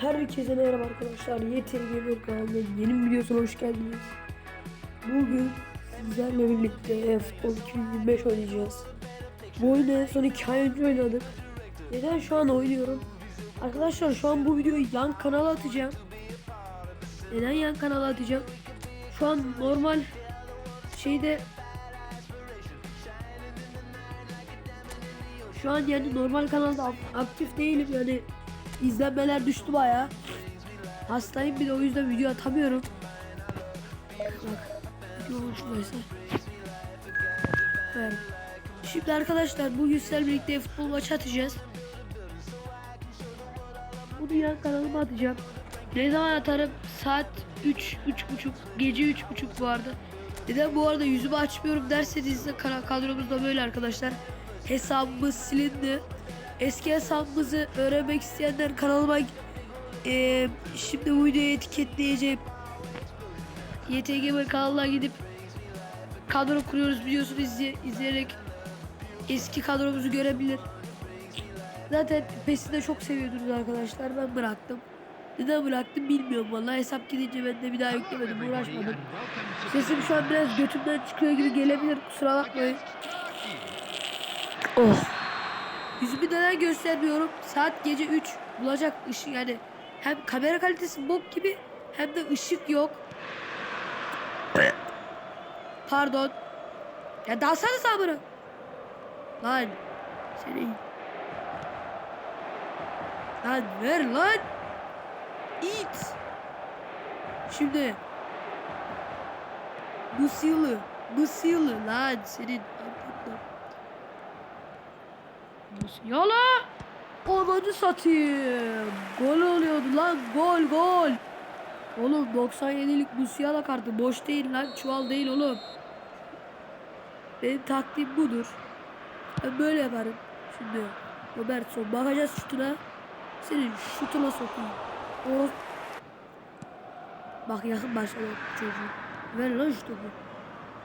Herkese merhaba arkadaşlar. YTG Gamer kanalına yeni videosuna hoş geldiniz. Bugün sizlerle birlikte futbol 2025 oynayacağız. Bu oyunu en son 2 ay önce oynadık. Neden şu an oynuyorum? Arkadaşlar şu an bu videoyu yan kanala atacağım. Neden yan kanala atacağım? Şu an normal şeyde Şu an yani normal kanalda ak- aktif değilim yani izlenmeler düştü baya. Hastayım bir de o yüzden video atamıyorum. Bak video şuradaysa. Koyarım. Şimdi arkadaşlar bugün sizlerle birlikte futbol maçı atacağız. Bunu yan kanalıma atacağım. Ne zaman atarım? Saat 3, 3.30, gece 3.30 bu arada. Neden bu arada yüzümü açmıyorum derseniz de kara- kadromuz da böyle arkadaşlar. Hesabımız silindi. Eski hesabımızı öğrenmek isteyenler kanalıma eee, şimdi bu videoyu etiketleyeceğim. YTG kanalına gidip kadro kuruyoruz videosunu izleye- izleyerek eski kadromuzu görebilir. Zaten PES'i de çok seviyordunuz arkadaşlar. Ben bıraktım. Neden bıraktım bilmiyorum vallahi. Hesap gidince ben de bir daha yüklemedim, uğraşmadım. Sesim şu an biraz götümden çıkıyor gibi gelebilir. Kusura bakmayın. Oh. Yüzümü neden göstermiyorum? Saat gece 3 bulacak ışık yani hem kamera kalitesi bok gibi hem de ışık yok. Pardon. Ya dalsana sabırı. Lan. Seni. Lan ver lan. İt. Şimdi. Bu sıyılı lan senin. Yala. Ananı satayım. Gol oluyordu lan. Gol gol. Oğlum 97'lik Musiala kartı boş değil lan. Çuval değil oğlum. Benim taktiğim budur. Ben böyle yaparım. Şimdi Robertson bakacağız şutuna. Senin şutuna sokayım. O Bak yakın başladı çocuğu. Ver lan şu topu.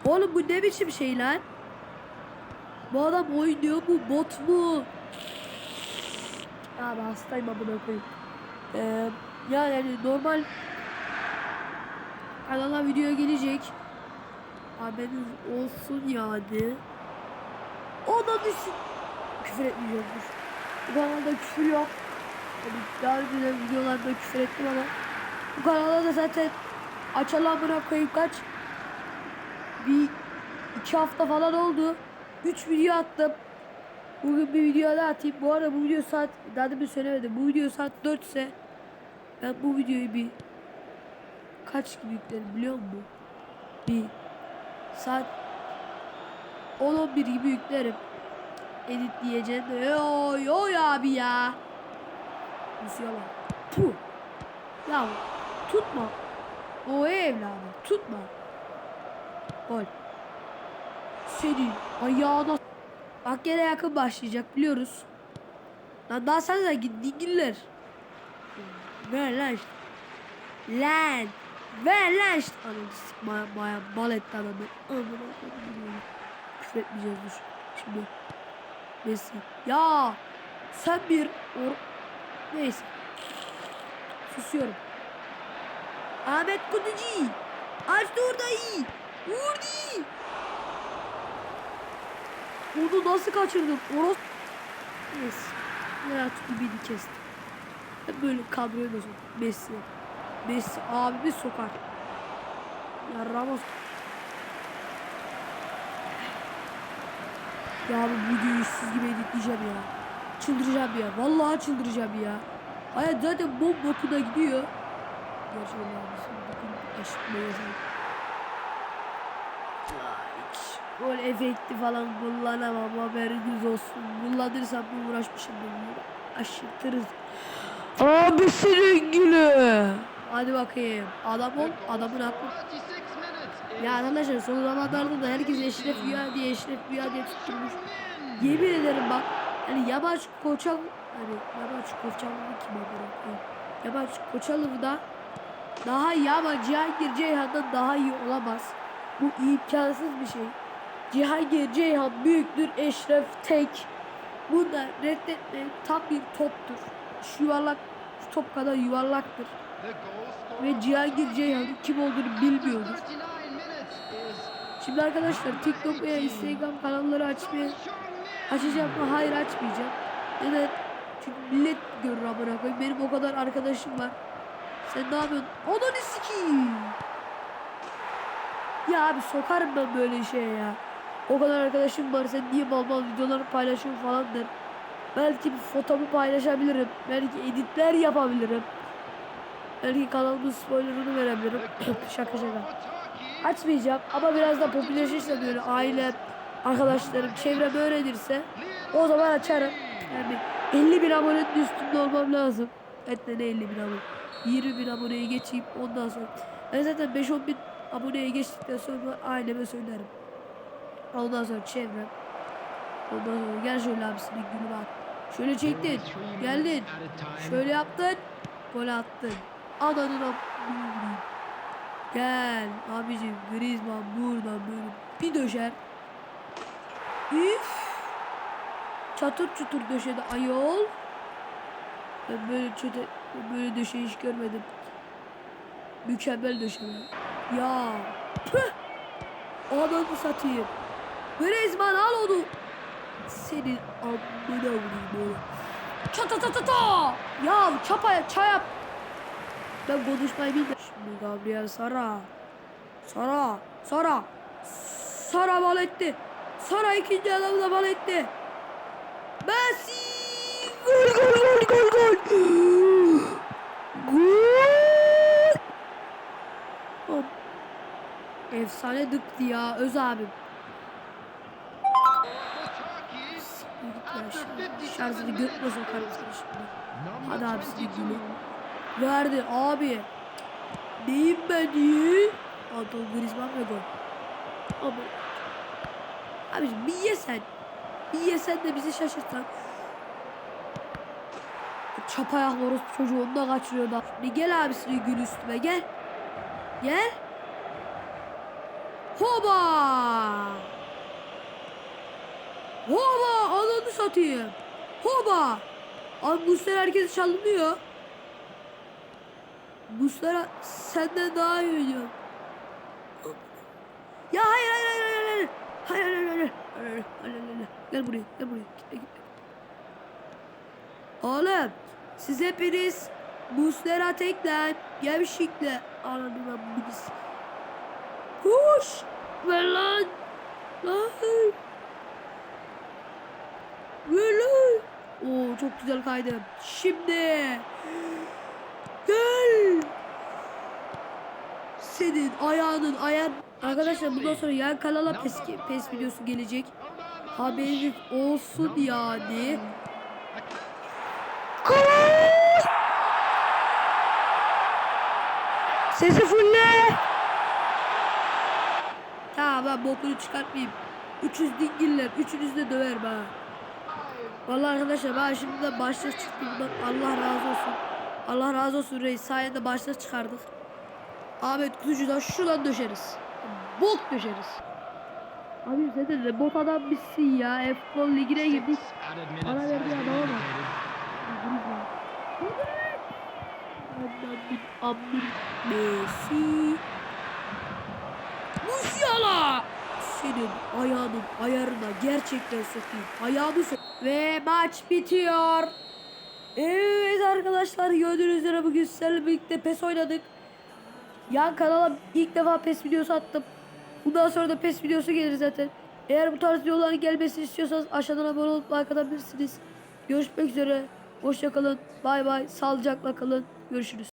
Oğlum bu ne biçim şey lan? Bu adam oynuyor mu? Bot mu? Abi hastayım amına koyayım. Ee, ya yani normal kanala video gelecek. Haberiniz olsun yani. O da düşün. Küfür etmeyeceğim dur. Bu kanalda küfür yok. Yani daha önce de videolarda küfür ettim ama bu kanalda da zaten açalı amına koyayım kaç? Bir iki hafta falan oldu. 3 video attım. Bugün bir video daha atayım. Bu arada bu video saat daha demin söylemedim. Bu video saat 4 ise ben bu videoyu bir kaç gibi yüklerim biliyor musun? Bir saat 10-11 gibi yüklerim. Editleyeceğim de yo yo abi ya. Musiala. Puh. Ya tutma. O evladım tutma. Gol. Senin ayağına Bak yine yakın başlayacak biliyoruz. Lan daha sen de dingiller. Ver lan işte. Lan. Ver lan işte. Anam sikmaya maya bal etti adamı. Küfür etmeyeceğiz dur. Şimdi. Messi. Ya. Sen bir or Neyse. Susuyorum. Ahmet Kutucu. Açtı orayı. Vurdu. Onu nasıl kaçırdın? Oros... Neyse. Hayat gibiydi kestim. Hep böyle kadroya da sok. Messi. Messi abimi sokar. Ya Ramos. Ya bu videoyu siz gibi editleyeceğim ya. Çıldıracağım ya. Vallahi çıldıracağım ya. Hayat zaten bom bokuna gidiyor. Gerçekten abi. Bakın eşitme yazayım. Gol efekti falan kullanamam haberiniz olsun. Kullanırsam bir uğraşmışım bunu. Aşırtırız. Abisinin gülü. Hadi bakayım. Adam ol, adamın aklı. Ya arkadaşlar son zamanlarda da herkes Eşref Rüya diye Eşref Rüya diye tutturmuş. Yemin ederim bak. Hani Yabaç Koçal hani Yabaç Koçalı kim abi? Yabaç Koçalı da daha ama Cihangir Ceyhan'dan daha iyi olamaz. Bu imkansız bir şey. Cihangir Ceyhan büyüktür, Eşref tek. Bunu da reddetmeyin tam bir toptur. Şu yuvarlak top kadar yuvarlaktır. Ve Cihangir Ceyhan kim olduğunu bilmiyordur. Şimdi arkadaşlar TikTok veya Instagram kanalları açmaya açacağım mı? Hayır açmayacağım. Neden? Çünkü millet görür amına koyayım. Benim o kadar arkadaşım var. Sen ne yapıyorsun? Ananı sikeyim. Ya abi sokarım ben böyle şeye ya. O kadar arkadaşım var sen niye mal mal videoları paylaşıyorsun falan der. Belki bir fotomu paylaşabilirim. Belki editler yapabilirim. Belki kanalımın spoilerını verebilirim. şaka şaka. Açmayacağım ama biraz da popülerleşirse böyle ailem, arkadaşlarım, çevrem öğrenirse o zaman açarım. Yani 50 bin abonenin üstünde olmam lazım. Hatta ne 50 bin abone. 20 bin aboneye geçeyim ondan sonra. Ben zaten 5-10 bin aboneye geçtikten sonra aileme söylerim. Ondan sonra çevrem. Ondan sonra gel şöyle abisinin gülü bak. Şöyle çektin. Geldin. Şöyle yaptın. Gol attın. Ananın am- Gel abicim Griezmann buradan böyle bir döşer. Üf. Çatır çutur döşedi ayol. Ben böyle çöte böyle döşeyi hiç görmedim. Mükemmel döşeme. Ya. Püh. Ananı satayım. Griezmann al onu. Senin amına vurayım böyle. Çata ta ta ta. Ya çapa çayap. Ben konuşmayı bilmiyorum. Şimdi Gabriel Sara. Sara. Sara. Sara bal etti. Sara ikinci adamı da bal etti. Messi. Gol gol gol gol gol. Gol. Hop. Efsane dıktı ya Öz abim. Şarjını götüne sokarım seni şimdi. Hadi abi gülü. Verdi abi. Neyim ben iyi? Anton Griezmann ve gol. Ama Abiciğim bir yesen. Bir yesen de bizi şaşırtsan. Çapa ayaklı orospu çocuğu onu da kaçırıyor da. Şimdi gel abisinin gül üstüme gel. Gel. Hoba. Hoba ananı satayım. Hoba. Abi Muslera herkesi çalınıyor. Muslera senden daha iyi oynuyor. Ya hayır hayır hayır hayır hayır. Hayır hayır hayır hayır. Hayır, hayır, hayır. Gel buraya gel buraya. Gitme gitme. Oğlum siz hepiniz Muslera teklen gevşikle anladın biz. Kuş. Ver lan. Lan. Ver lan. Oo çok güzel kaydım. Şimdi. Gel. Senin ayağının ayağın. Arkadaşlar bundan sonra yan kanala pes, pes videosu gelecek. Haberiniz olsun yani. Sesi fulle. Ben bokunu çıkartmayayım. 300 dingiller. Üçünüzü de döver ha. Vallahi arkadaşlar ben şimdiden başlık çıktı bundan. Allah razı olsun. Allah razı olsun reis. Sayende başlık çıkardık. Ahmet Kutucu'dan şuradan döşeriz. Bok döşeriz. Abi sen de bot adam bitsin ya. F-Futbol ligine girdik. Ara verdi adama bak. Messi. Musiala. Senin ayağının ayarına gerçekten sokayım. Ayağını sok. Ve maç bitiyor. Evet arkadaşlar gördüğünüz üzere bugün sizlerle birlikte PES oynadık. Yan kanala ilk defa PES videosu attım. Bundan sonra da PES videosu gelir zaten. Eğer bu tarz videoların gelmesini istiyorsanız aşağıdan abone olup like atabilirsiniz. Görüşmek üzere. Hoşçakalın. Bay bay. Sağlıcakla kalın. Görüşürüz.